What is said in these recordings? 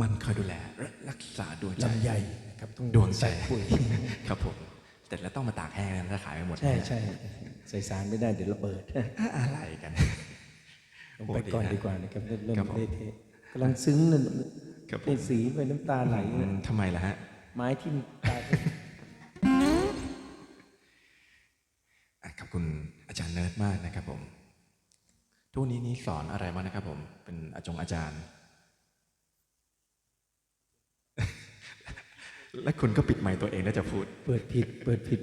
มันคอยดูแลรักษาดวงใจใหญ่ครับต้องดวงใจปุ๋ยครับผมแต่แล้วต้องมาตากแห้งแล้วขายไปหมดใช่ใช่ใส่สารไม่ได้เดี๋ยวระเบิดอะไรกันไปก่อนดีกว่านะครับเริ่มเละเทะกำลังซึ้งเลยเป็นสีไปน้ำตาไหลทำไมล่ะฮะ ไม้ที่ตายขอบคุณอาจารย์เนิร์ดมากนะครับผมทุกนี้นี้สอนอะไรมานะครับผมเป็นอาจงอาจารย์ และคุณก็ปิดไมค์ตัวเองแล้วจะพูด เปิดผิด เปิดผิด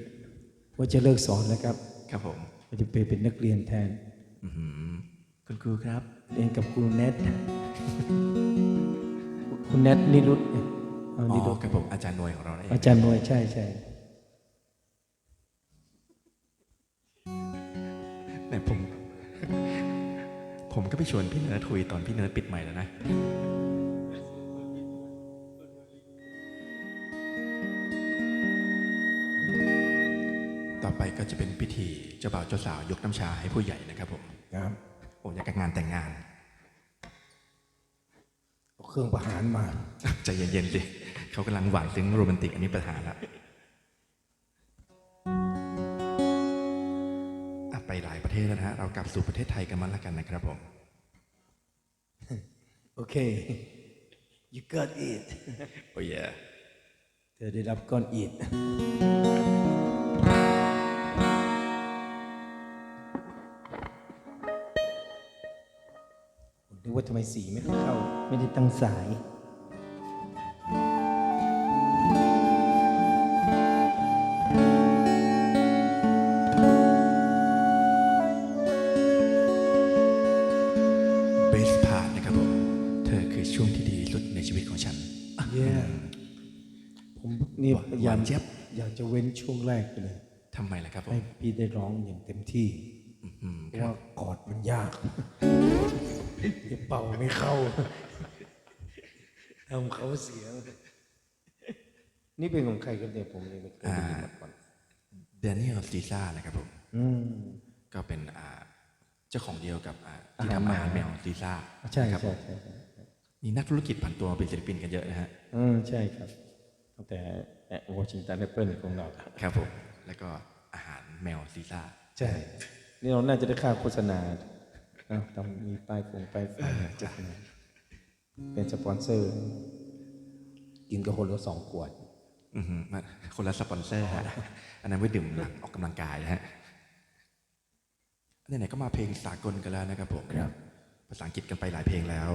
ว่าจะเลิกสอนแล้วครับ ครับผมว่าจะไปเป็นนักเรียนแทนอื้อหือคุณครูครับ เรียนกับครูแนทคุณแนทนิรุตเนี่ยเอาอ๋นิรุอตครับผมอาจารย์หน่วยของเราเองอาจารย์นวยใช่ใช่เนี่ยผม ผมก็ไปชวนพี่เนิร์ดคุยตอนพี่เนิร์ดปิดไมค์แล้วนะ ก็จะเป็นพิธีเจ้าบ่าวเจ้าสาวยกน้ำชาให้ผู้ใหญ่นะครับผมครับโอ้อยากกับงานแต่งงานเอาเครื่องประหารมา ใจเย็นๆสิเขากำลังหวานซึ้งโรแมนติกอันนี้ประธานละอะไปหลายประเทศแล้วนะฮะเรากลับสู่ประเทศไทยกันมาแล้วกันนะครับผม โอเค you got it โอ้ย เธอได้รับก้อนอิฐ ว่าทำไมสีไม่เข้า ไม่ได้ตั้งสาย เบสพาร์ทนะครับผม เธอคือช่วงที่ดีที่สุดในชีวิตของฉันเย้ผมนี่พยายามหวานเจี๊ยบ อยากจะเว้นช่วงแรกไปเลย ทำไมล่ะครับผให้มพี่ได้ร้องอย่างเต็มที่อืมเพราะว่ากอดมันยาก เดี๋ยวเป่าไม่เข้าทำเขาเสียนี่เป็นของใครกันเนี่ยผมยังไม่เคยได้ยินมาก่อนเดนิเอลซีซ่านะครับผมอืมก็เป็นอ่าเจ้าของเดียวกับอ่าที่อาหารทำอาหารแมแมววซีซ่าใช่ครับผใช่มใช่ใช่ใช่มีนักธุรกิจผันตัวมาเป็นศิลปินกันเยอะนะฮะอืมใช่ครับตั้งแต่วอชิงตันแอปเปิลของเราครับครับผมแล้วก็อาหารแมวซีซ่าใช่ นี่เราน่าจะได้ค่าโฆษณาอ้าว ต้องมีป้ายฟงป้ายไฟโฆษณาเป็นสปอนเซอร์ กินก็คนละสองขวดอือหือมาคนละสปอนเซอร์ฮะอันนั้นไว้ดื่มหลังออกกำลังกายนะฮะไหนๆก็มาเพลงสากลกันแล้วนะครับผมครับ ภาษาอังกฤษกันไปหลายเพลงแล้ว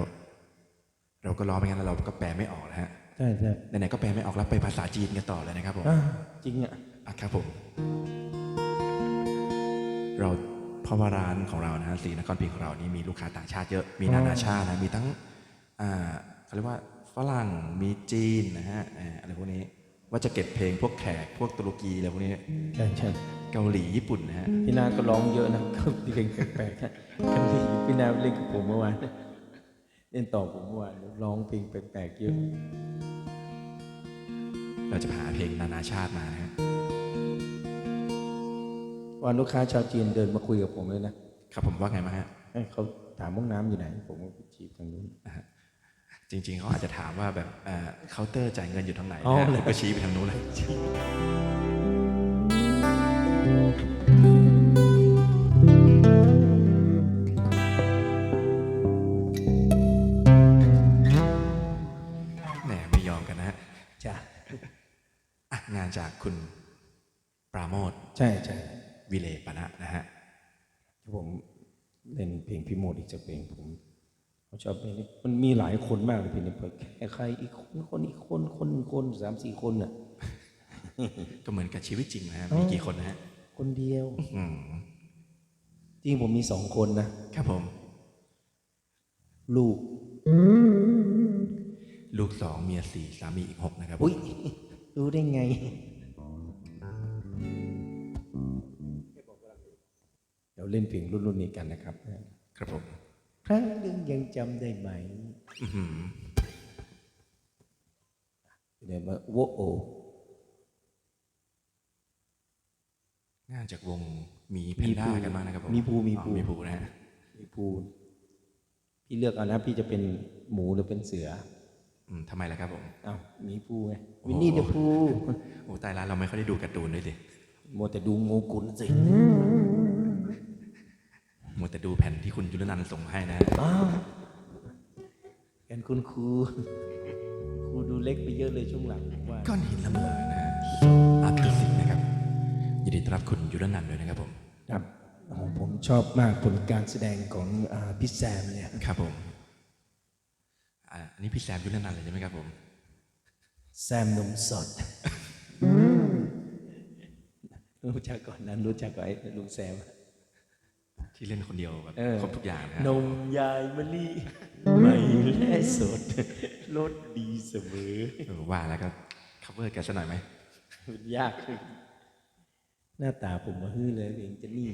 เราก็ร้องไม่งั้นแล้วเราก็แปลไม่ออกนะฮะใช่ใช่ไหนๆก็แปลไม่ออกแล้วไปภาษาจีนกันต่อเลยนะครับผมอ่าจริงอะอะครับผม เรา เพราะว่าร้านของเรานะฮะสีนครพิงค์ของเรานี่มีลูกค้าต่างชาติเยอะมีนานาชาตินะมีทั้งอ่าเขาเรียกว่าฝรั่งมีจีนนะฮะเอ่ออะไรพวกนี้ว่าจะเก็บเพลงพวกแขกพวกตุรกีอะไรพวกนี้ใช่ใช่เกาหลีญี่ปุ่นนะฮะพี่นาก็ร้องเยอะนะก็เพลงแปลกๆนะกันที่พี่นาเล่นกับผมเมื่อวานเล่นต่อผมเมื่อวานร้องเพลงแปลกๆเยอะเราจะหาเพลงนานาชาติมานะฮะ วันลูกค้าชาวจีนเดินมาคุยกับผมเลยนะครับผมว่าไงมาฮะให้เขาถามห้องน้ำอยู่ไหน ผมก็ไปจีบทางนู้น จริง ๆเขาอาจจะถามว่าแบบเอ่อเคาน์เตอร์จ่ายเงินอยู่ทางไหนอ๋อนะฮะเหรอ ผมก็ชี้ไปทางนู้นเลย แหมไม่ยอมกันนะฮะจ้ะอะงานจากคุณปราโมท ใช่ใช่ วิเลปนะนะฮะผมเล่นเพลงพี่โมดอีกสักเพลงผมเขาชอบเพลงนี้มันมีหลายคนมากเลยเพลงนี้แค่ใครอีกคนคนอีกคนคนหนึ่งคนสามสี่คนน่ะก็เหมือนกับชีวิตจริงนะฮะมีกี่คนนะฮะคนเดียวอืมจริงผมมีสองคนนะครับผม ลูก ลูกสองเมียสี่สามีอีกหกนะครับอุ้ยรู้ได้ไง เดี๋ยวเล่นเพลงรุ่นๆนี้กันนะครับ ครับผมครั้งหนึ่งยังจำได้ไหมอื้อหือเดี๋ยวมาโวโองานจากวงหมีแพนด้ากันมากนะครับผมมีภูมีอ๋อภูมีภูนะฮะมีภูพี่เลือกเอานะพี่จะเป็นหมูหรือเป็นเสืออืมทำไมล่ะครับผมอ้าวหมีภูไงวินนี่เดอะพูโอ้ตายแล้วเราไม่ค่อยได้ดูการ์ตูนด้วยสิมัวแต่ดูงูกุลสิ มัวแต่ดูแผ่นที่คุณยุรนันท์ส่งมาให้นะอ้าวเห็นคุณครูครูดูเล็กไปเยอะเลยช่วงหลังผมว่า ก้อนหินละเมอนะฮะอาร์ติสิกนะครับ ยินดีต้อนรับคุณยุรนันท์ด้วยนะครับผม ครับโอ้โหผมชอบมากผลการแสดงของอาพี่แซมเนี่ย ครับผมอ่าอันนี้พี่แซมยุรนันท์เลยใช่ไหมครับผม แซมนมสดรู้จักก่อนนั้นรู้จักกับไอ้ลุงแซม ที่เล่นคนเดียวแบบครบทุกอย่างนะฮะนมยายมะลิไม่และสดรสดีเสมอว่าแล้วก็ cover กันสักหน่อยไหมมันยากขึ้นหน้าตาผมมาฮื้อเลยเองจะนี่